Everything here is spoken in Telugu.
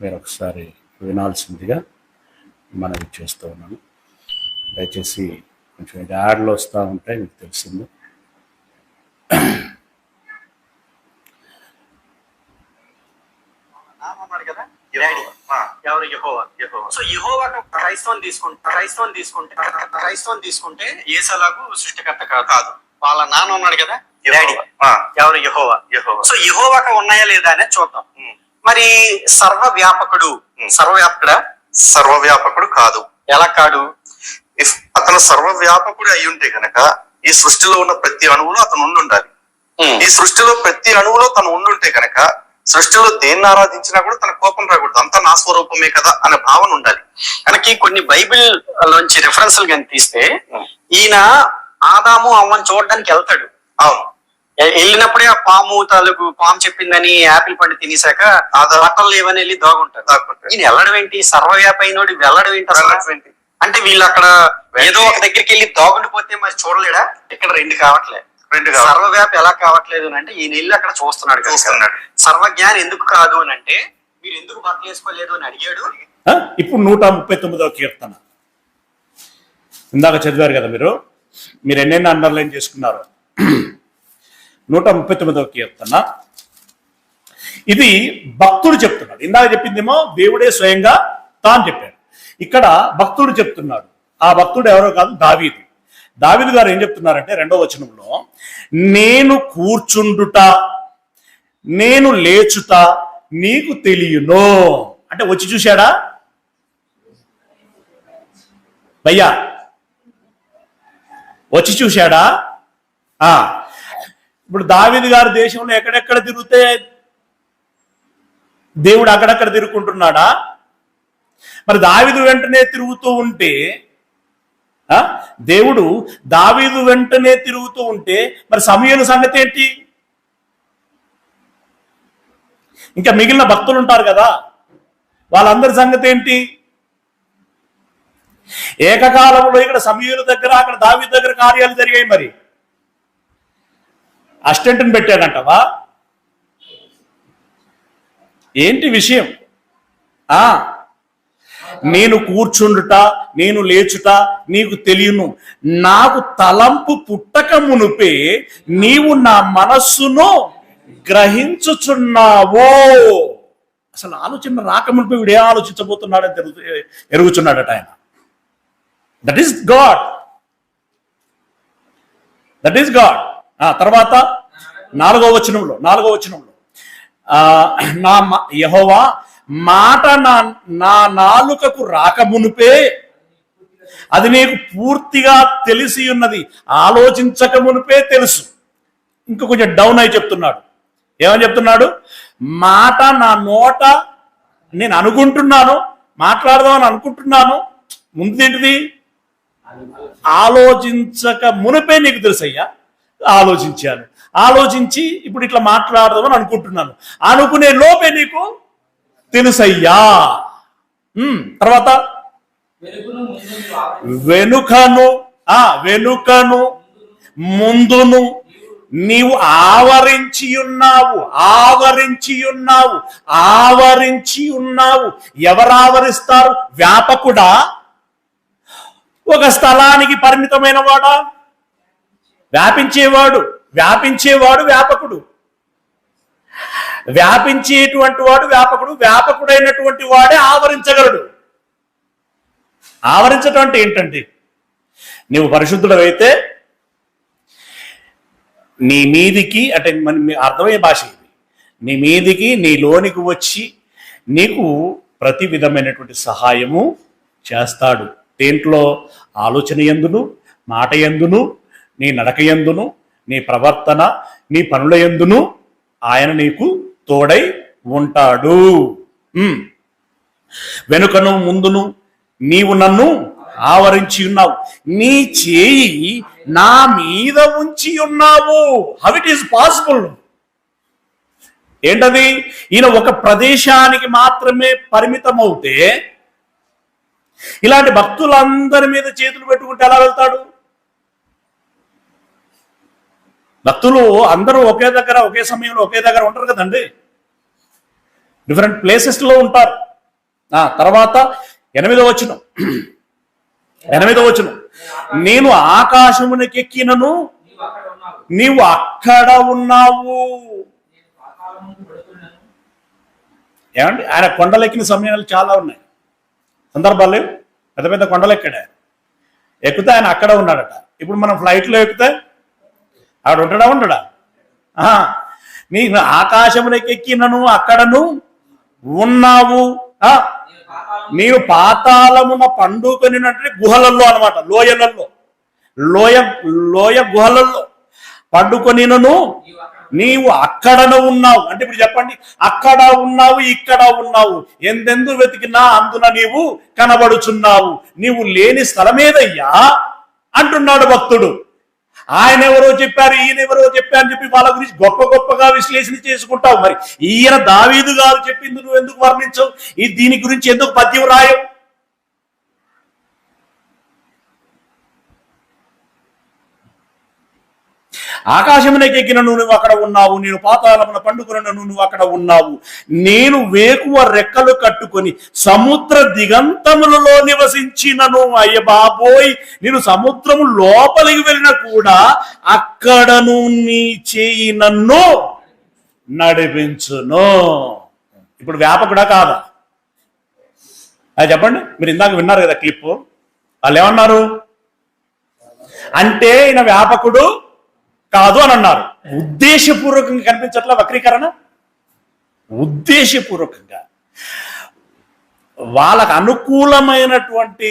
మీరు ఒకసారి వినాల్సిందిగా మనవి చేస్తూ ఉన్నాను. దయచేసి కొంచెం ఇది యాడ్లు వస్తూ ఉంటాయి మీకు తెలిసింది. ఎవరు యెహోవా సో యెహోవా క్రైస్తవం తీసుకుంటే క్రైస్తవం తీసుకుంటే క్రైస్తవం తీసుకుంటే ఏసలాగు సృష్టికర్త కాదు కాదు. వాళ్ళ నాన్న ఉన్నాడు కదా డాడీ. ఎవరు యెహోవా? సో యెహోవాక ఉన్నాయా లేదా అనేది చూద్దాం. మరి సర్వ వ్యాపకుడు సర్వ వ్యాపకుడా సర్వవ్యాపకుడు కాదు. ఎలా కాడు? అతను సర్వవ్యాపకుడు అయి ఉంటే గనక ఈ సృష్టిలో ఉన్న ప్రతి అణువులో అతను ఉండి ఉండాలి ఈ సృష్టిలో ప్రతి అణువులో తను ఉండుంటే గనక సృష్టిలో దేన్ని ఆరాధించినా కూడా తన కోపం రాకూడదు. అంతా నా స్వరూపమే కదా అనే భావన ఉండాలి. మనకి కొన్ని బైబిల్ లోంచి రిఫరెన్స్లు కానీ తీస్తే ఈయన ఆదాము అవ్వని చూడడానికి వెళ్తాడు. అవును. వెళ్ళినప్పుడే ఆ పాము తాలూకు పాము చెప్పిందని యాపిల్ పండు తినేసాక. బట్టలు లేవని వెళ్ళి దాగుంటాడు దాక్కుంటాడు. ఈయన వెళ్ళడం ఏంటి సర్వవ్యాపైనోడు వెళ్ళడం ఏంటి అసలు? వెళ్ళడం ఏంటి? అంటే వీళ్ళు అక్కడ ఏదో ఒక దగ్గరికి వెళ్ళి దాగుండిపోతే మరి చూడలేడా ఇక్కడ రెండు కావట్లే రెండు కావాలి. సర్వవ్యాపి ఎలా కావట్లేదు అని అంటే ఈయన వెళ్ళి అక్కడ చూస్తున్నాడు. చూస్తున్నాడు. సర్వజ్ఞాని ఎందుకు కాదు అని అంటే మీరు ఎందుకు బట్టలు వేసుకోలేదు అని అడిగాడు ఆ? ఇప్పుడు నూట ముప్పై తొమ్మిదవ కీర్తన ఇందాక చదివారు కదా మీరు మీరు ఎన్నెన్ని అండర్లైన్ చేసుకున్నారు నూట ముప్పై తొమ్మిదవ కీర్తన. ఇది భక్తుడు చెప్తున్నాడు. ఇందాక చెప్పిందేమో దేవుడే స్వయంగా తాను చెప్పాడు. ఇక్కడ భక్తుడు చెప్తున్నాడు. ఆ భక్తుడు ఎవరో కాదు దావీదు. దావీదు గారు ఏం చెప్తున్నారంటే రెండో వచనంలో నేను కూర్చుండుట నేను లేచుట నీకు తెలియను. అంటే వచ్చి చూశాడా? భయ్యా వచ్చి చూశాడా? ఆ ఇప్పుడు దావిది గారి దేశంలో ఎక్కడెక్కడ తిరిగితే దేవుడు అక్కడక్కడ తిరుగుకుంటున్నాడా? మరి దావిదు వెంటనే తిరుగుతూ ఉంటే ఆ? దేవుడు దావీదు వెంటనే తిరుగుతూ ఉంటే మరి సమయల సంగతి ఏంటి? ఇంకా మిగిలిన భక్తులు ఉంటారు కదా వాళ్ళందరి సంగతి ఏంటి? ఏకకాలంలో ఇక్కడ సమీయుల దగ్గర అక్కడ దావి దగ్గర కార్యాలు జరిగాయి మరి. అసిస్టెంట్ని పెట్టాడంటవా? ఏంటి విషయం? ఆ నేను కూర్చుండుట నేను లేచుట నీకు తెలియను. నాకు తలంపు పుట్టక మునుపే నీవు నా మనస్సును గ్రహించుచున్నావో. అసలు ఆలోచన రాకమునిపై వీడు ఏ ఆలోచించబోతున్నాడని తెలుగు ఎరుగుచున్నాడట ఆయన. That is god that is god ఆ తర్వాత నాలుగో వచనంలో నాలుగో వచనంలో. నా యహోవా మాట నా నా నాలుకకు రాకమునుపే అది నీకు పూర్తిగా తెలిసి ఉన్నది. ఆలోచించక మునిపే తెలుసు. ఇంకా కొంచెం డౌన్ అయి చెప్తున్నాడు. ఏమని చెప్తున్నాడు? మాట నా నోట నేను అనుకుంటున్నాను మాట్లాడదామని అనుకుంటున్నాను. ముందు ఏంటిది? ఆలోచించక మునిపే నీకు తెలుసయ్యా. ఆలోచించాను. ఆలోచించి ఇప్పుడు ఇట్లా మాట్లాడదామని అనుకుంటున్నాను. అనుకునే లోపే నీకు తెలుసయ్యా. తర్వాత? వెనుకను ఆ వెనుకను ముందును నీవు ఆవరించి ఉన్నావు ఆవరించి ఉన్నావు ఆవరించి ఉన్నావు. ఎవరు ఆవరిస్తారు వ్యాపకుడా? ఒక స్థలానికి పరిమితమైన వాడా? వ్యాపించేవాడు వ్యాపించేవాడు వ్యాపకుడు. వ్యాపించేటువంటి వాడు వ్యాపకుడు వ్యాపకుడైనటువంటి వాడే ఆవరించగలడు. ఆవరించటం అంటే ఏంటండి నీవు పరిశుద్ధుడవైతే నీ మీదికి అంటే మన అర్థమయ్యే భాష ఇది. నీ మీదికి నీ లోనికి వచ్చి నీకు ప్రతి విధమైనటువంటి సహాయము చేస్తాడు. దేంట్లో? ఆలోచన ఎందును? మాట ఎందును? నీ నడకయందును నీ ప్రవర్తన నీ పనుల ఎందును ఆయన నీకు తోడై ఉంటాడు. ఉమ్. వెనుకను ముందును నీవు నన్ను ఆవరించి ఉన్నావు. నీ చేయి నా మీద ఉంచి ఉన్నావు. హౌ ఇట్ ఈస్ పాసిబుల్ ఏంటది? ఈయన ఒక ప్రదేశానికి మాత్రమే పరిమితమవుతే ఇలాంటి భక్తులందరి మీద చేతులు పెట్టుకుంటే ఎలా వెళ్తాడు? భక్తులు అందరూ ఒకే దగ్గర ఒకే సమయంలో ఒకే దగ్గర ఉంటారు కదండి. డిఫరెంట్ ప్లేసెస్లో ఉంటారు. ఆ తర్వాత ఎనిమిదో వచ్చిన ఎనిమిదో వచ్చిన నేను ఆకాశమునకెక్కినను నీవు అక్కడ ఉన్నావు నీవు అక్కడ ఉన్నావు. ఏమండి? ఆయన కొండలెక్కిన సమయాలు చాలా ఉన్నాయి. సందర్భాలు లేవు. పెద్ద పెద్ద కొండలు ఎక్కాడు ఎక్కితే ఆయన అక్కడ ఉన్నాడట. ఇప్పుడు మనం ఫ్లైట్లో ఎక్కితే ఆవిడ ఉంటాడా? ఉండడా ఆహా. నేను ఆకాశమునకెక్కినను అక్కడను ఉన్నావు. ఆ. నీవు పాతాళమున పండుకొనినట్టు గుహలలో అనమాట లోయలలో లోయ లోయ గుహలలో పండుకొనినను నీవు నీవు అక్కడను ఉన్నావు. అంటే ఇప్పుడు చెప్పండి అక్కడ ఉన్నావు ఇక్కడ ఉన్నావు. ఎందెందు వెతికినా అందున నీవు కనబడుచున్నావు. నీవు లేని స్థలమేదయ్యా? అంటున్నాడు భక్తుడు. ఆయన ఎవరో చెప్పారు ఈయన ఎవరో చెప్పారు అని చెప్పి వాళ్ళ గురించి గొప్ప గొప్పగా విశ్లేషణ చేసుకుంటావు మరి. ఈయన దావీదు గారు చెప్పింది నువ్వు ఎందుకు వర్ణించవు? ఈ దీని గురించి ఎందుకు పద్యం రాయవు? ఆకాశమునకెక్కిన నువ్వు అక్కడ ఉన్నావు నేను పాతాళమున పండుకున్న నువ్వు అక్కడ ఉన్నావు. నేను వేకువ రెక్కలు కట్టుకొని సముద్ర దిగంతములలో నివసించినను అయ్య బాబోయ్. నేను సముద్రము లోపలికి వెళ్ళిన కూడా అక్కడను నీ చేయి నన్ను నడిపించును. ఇప్పుడు వ్యాపకుడా కాదా? అది చెప్పండి. మీరు ఇందాక విన్నారు కదా క్లిప్ వాళ్ళు ఏమన్నారు? అంటే ఈయన వ్యాపకుడు కాదు అని అన్నారు. ఉద్దేశపూర్వకంగా కనిపించట్లా వక్రీకరణ? ఉద్దేశపూర్వకంగా. వాళ్ళకు అనుకూలమైనటువంటి